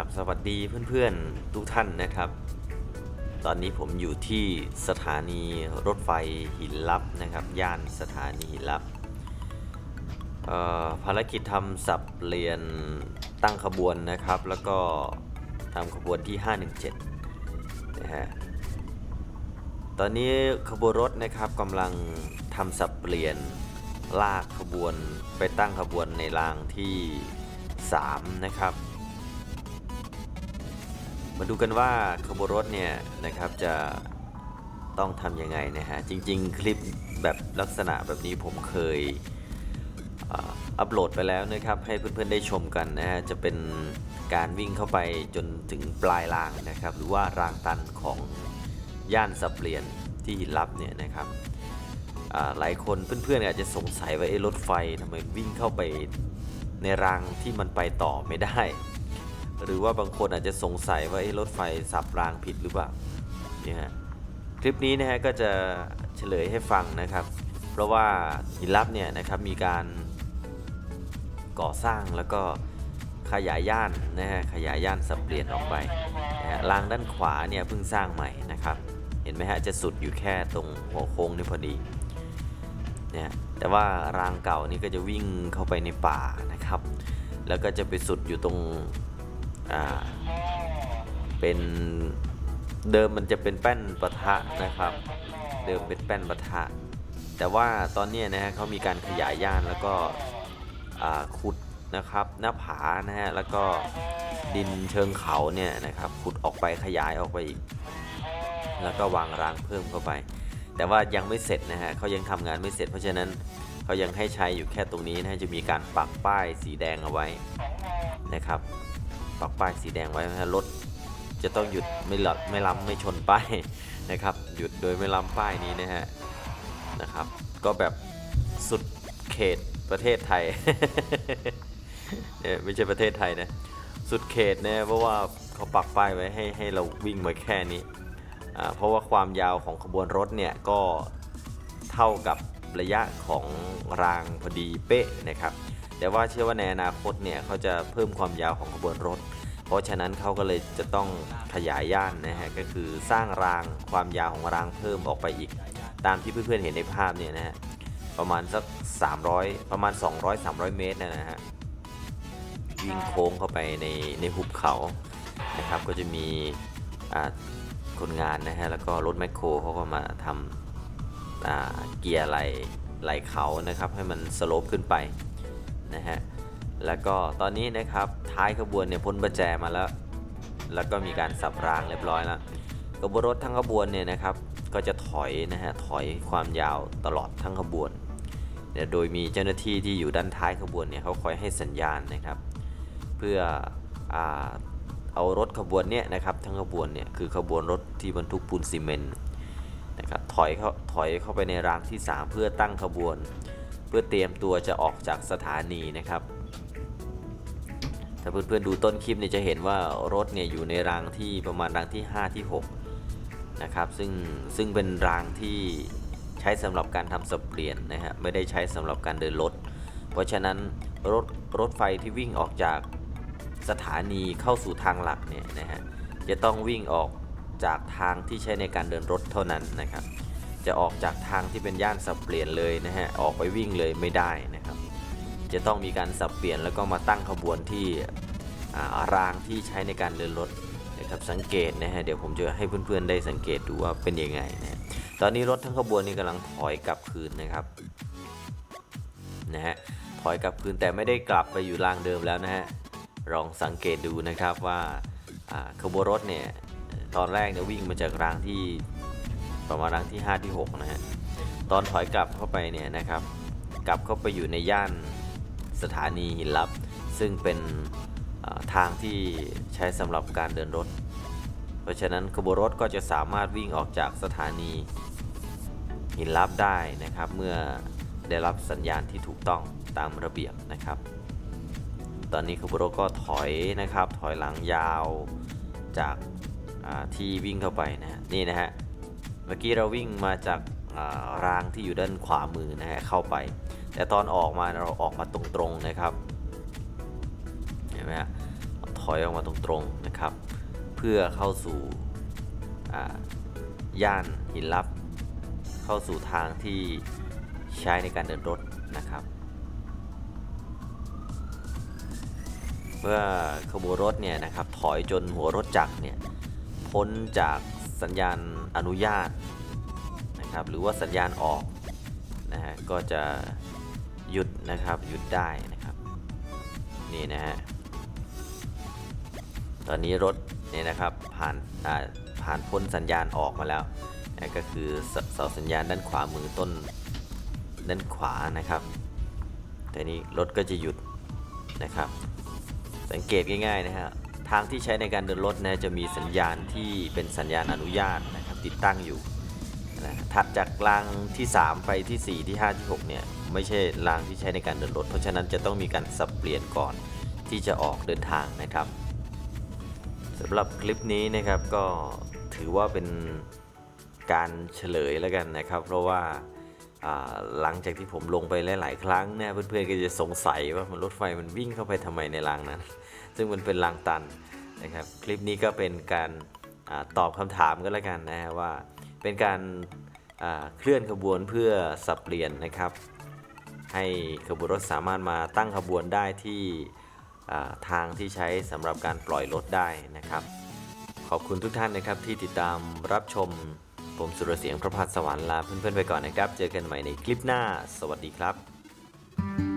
ครับสวัสดีเพื่อนๆทุกท่านนะครับ ตอนนี้ผมอยู่ที่สถานีรถไฟหินลับนะครับ ย่านสถานีหินลับภารกิจทำสับเปลียนตั้งขบวนนะครับ แล้วก็ทำขบวนที่ 517นะฮะตอนนี้ขบวนรถนะครับกำลังทำสับเปลี่ยนลากขบวนไปตั้งขบวนในรางที่ 3 นะครับ มาดูกันว่าขบวนรถเนี่ยนะครับจะต้องทำยังไงนะฮะ จริง ๆ คลิปแบบลักษณะแบบนี้ผมเคยอัปโหลดไปแล้วนะครับ ให้เพื่อนๆได้ชมกันนะฮะ จะเป็นการวิ่งเข้าไปจนถึงปลายรางนะครับ หรือว่ารางตันของย่านสับเปลี่ยนที่หินลับเนี่ยนะครับหลายคนเพื่อนๆอาจจะสงสัยว่าเอะรถไฟทำไมวิ่งเข้าไปในรางที่มันไปต่อไม่ได้ หรือว่าบางคนอาจจะสงสัยว่าเอ๊ะรถไฟสับรางผิดหรือเปล่าเนี่ยฮะคลิปนี้นะฮะก็จะเฉลยให้ฟังนะครับ เพราะว่าหินลับเนี่ยนะครับมีการก่อสร้างแล้วก็ขยายย่านนะฮะขยายย่านสับเปลี่ยนออกไปนะฮะรางด้านขวาเนี่ยเพิ่งสร้างใหม่นะครับ เห็นไหมฮะจะสุดอยู่แค่ตรงหัวโค้งนี่พอดีเนี่ยแต่ว่ารางเก่านี่ก็จะวิ่งเข้าไปในป่านะครับ แล้วก็จะไปสุดอยู่ตรง อ่าเป็นเดิมมันจะเป็นแป้นปะทะนะครับ เดิมเป็นแป้นปะทะ แต่ว่าตอนนี้นะฮะเขามีการขยายย่านแล้วก็ขุดนะครับหน้าผานะฮะแล้วก็ดินเชิงเขาเนี่ยนะครับขุดออกไปขยายออกไปอีก แล้วก็วางรางเพิ่มเข้าไป แต่ว่ายังไม่เสร็จนะฮะเขายังทำงานไม่เสร็จ เพราะฉะนั้นเขายังให้ใช้อยู่แค่ตรงนี้นะจะมีการปักป้ายสีแดงเอาไว้นะครับ ปักป้ายสีแดงไว้นะรถจะต้องหยุดไม่หลับไม่ล้ำไม่ชนป้ายนะครับ หยุดโดยไม่ล้ำป้ายนี้นะฮะนะครับ ก็แบบสุดเขตประเทศไทยเนี่ยไม่ใช่ประเทศไทยนะสุดเขตนะเพราะว่าเขาปักป้ายไว้ให้ให้เราวิ่งมาแค่นี้อ่าเพราะว่าความยาวของขบวนรถเนี่ยก็เท่ากับระยะของรางพอดีเป๊ะนะครับ แต่ว่าเชื่อว่าในอนาคตเนี่ยเขาจะเพิ่มความยาวของขบวนรถ เพราะฉะนั้นเขาก็เลยจะต้องขยายย่านนะฮะก็คือสร้างรางความยาวของรางเพิ่มออกไปอีก ตามที่เพื่อนๆเห็นในภาพเนี่ยนะฮะประมาณสัก 300 ประมาณ 200-300 เมตรนะฮะวิ่งโค้งเข้าไปในในหุบเขานะครับก็จะมีอาคนงานนะฮะแล้วก็รถแมคโครเขาก็มาทำอาเกียร์ไหลไหลเขานะครับให้มันสโลปขึ้นไป นะฮะแล้วก็ตอนนี้นะครับท้ายขบวนเนี่ยพ้นประแจมาแล้ว แล้วก็มีการสับรางเรียบร้อยแล้วขบวนรถทั้งขบวนเนี่ยนะครับก็จะถอยนะฮะถอยความยาวตลอดทั้งขบวนเนี่ยโดยมีเจ้าหน้าที่ที่อยู่ด้านท้ายขบวนเนี่ยเขาคอยให้สัญญาณนะครับ เพื่ออเอารถขบวนเนี่ยนะครับทั้งขบวนเนี่ยคือขบวนรถที่บรรทุกปูนซีเมนต์นะครับถอยเข้าถอยเข้าไปในรางที่ 3 เพื่อตั้งขบวน เพื่อเตรียมตัวจะออกจากสถานีนะครับ ถ้าเพื่อนๆดูต้นคลิปเนี่ยจะเห็นว่ารถเนี่ยอยู่ในรางที่ประมาณรางที่ 5 ที่ 6 นะครับ ซึ่งซึ่งเป็นรางที่ใช้สำหรับการทำสับเปลี่ยนนะฮะไม่ได้ใช้สำหรับการเดินรถ เพราะฉะนั้นรถรถไฟที่วิ่งออกจากสถานีเข้าสู่ทางหลักเนี่ยนะฮะจะต้องวิ่งออกจากทางที่ใช้ในการเดินรถเท่านั้นนะครับ จะออกจากทางที่เป็นย่านสับเปลี่ยนเลยนะฮะออกไปวิ่งเลยไม่ได้นะครับ จะต้องมีการสับเปลี่ยนแล้วก็มาตั้งขบวนที่อ่ารางที่ใช้ในการเดินรถนะครับสังเกตนะฮะเดี๋ยวผมจะให้เพื่อนๆได้สังเกตดูว่าเป็นยังไงนะตอนนี้รถทั้งขบวนนี้กำลังถอยกลับคืนนะครับนะฮะถอยกลับคืนแต่ไม่ได้กลับไปอยู่รางเดิมแล้วนะฮะลองสังเกตดูนะครับว่าอ่าขบวนรถเนี่ยตอนแรกเนี่ยวิ่งมาจากรางที่ ประมาณรางที่ 5 ที่ 6 นะฮะ ตอนถอยกลับเข้าไปเนี่ยนะครับ กลับเข้าไปอยู่ในย่านสถานีหินลับ ซึ่งเป็นทางที่ใช้สำหรับการเดินรถ เพราะฉะนั้นขบวนรถก็จะสามารถวิ่งออกจากสถานีหินลับได้นะครับ เมื่อได้รับสัญญาณที่ถูกต้องตามระเบียบนะครับ ตอนนี้ขบวนรถก็ถอยนะครับ ถอยหลังยาวจากที่วิ่งเข้าไปนะฮะนี่นะฮะ เมื่อกี้เราวิ่งมาจาการางที่อยู่ด้านขวามือนะฮะเข้าไป แต่ตอนออกมาเราออกมาตรงๆนะครับเห็นไหมฮะถอยออกมาตรงๆนะครับ เพื่อเข้าสู่ย่านหินลับ เข้าสู่ทางที่ใช้ในการเดินรถนะครับ เมื่อขบวนรถเนี่ยนะครับถอยจนหัวรถจักรเนี่ยพ้นจาก สัญญาณอนุญาตนะครับหรือว่าสัญญาณออกนะฮะก็จะหยุดนะครับหยุดได้นะครับนี่นะฮะตอนนี้รถเนี่ยนะครับผ่านผ่านพ้นสัญญาณออกมาแล้วนะก็คือเสเสาสัญญาณด้านขวามือต้นด้านขวานะครับแต่นี้รถก็จะหยุดนะครับ สังเกตง่ายๆนะฮะ ทางที่ใช้ในการเดินรถนะจะมีสัญญาณที่เป็นสัญญาณอนุญาตนะครับติดตั้งอยู่นะถัดจากรางที่ 3 ไปที่ 4 ที่ 5 ที่6เนี่ยไม่ใช่รางที่ใช้ในการเดินรถ เพราะฉะนั้นจะต้องมีการสับเปลี่ยนก่อนที่จะออกเดินทางนะครับสำหรับคลิปนี้นะครับก็ถือว่าเป็นการเฉลยแล้วกันนะครับ เพราะว่าหลังจากที่ผมลงไปหลาย ๆ ครั้งเนี่ยเพื่อนๆก็จะสงสัยว่ามันรถไฟมันวิ่งเข้าไปทำไมในรางนั้น ซึ่งมันเป็นรางตันนะครับ คลิปนี้ก็เป็นการอตอบคำถามก็แล้วกันนะฮะว่าเป็นการเคลื่อนขบวนเพื่อสับเปลี่ยนนะครับ ให้ขบวนรถสามารถมาตั้งขบวนได้ที่ทางที่ใช้สำหรับการปล่อยรถได้นะครับ ขอบคุณทุกท่านนะครับที่ติดตามรับชมผมสุรเสียงประพัฒสวรรค์ลาเพื่อนๆไปก่อนนะครับ เจอกันใหม่ในคลิปหน้า สวัสดีครับ